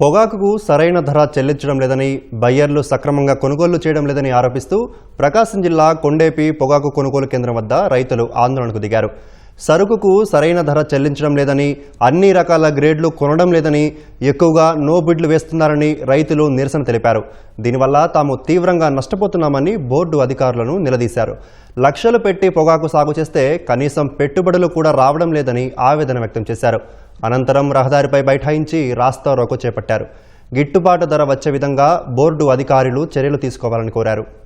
పొగాకుకు సరైన ధర చెల్లించడం లేదని బయ్యర్లు సక్రమంగా కొనుగోలు చేయడం లేదని ఆరోపిస్తూ ప్రకాశం జిల్లా కొండేపి పొగాకు కొనుగోలు కేంద్రం వద్ద రైతులు ఆందోళనకు దిగారు. సరుకుకు సరైన ధర చెల్లించడం లేదని అన్ని రకాల గ్రేడ్లు కొనడం లేదని ఎక్కువగా నో బిడ్లు వేస్తున్నారని రైతులు నిరసన తెలిపారు. దీనివల్ల తాము తీవ్రంగా నష్టపోతున్నామని బోర్డు అధికారులను నిలదీశారు. లక్షలు పెట్టి పొగాకు సాగు చేస్తే కనీసం పెట్టుబడులు కూడా రావడం లేదని ఆవేదన వ్యక్తం చేశారు. అనంతరం రహదారిపై బైఠాయించి రాస్తా రోకో చేపట్టారు. గిట్టుబాటు ధర వచ్చే విధంగా బోర్డు అధికారులు చర్యలు తీసుకోవాలని కోరారు.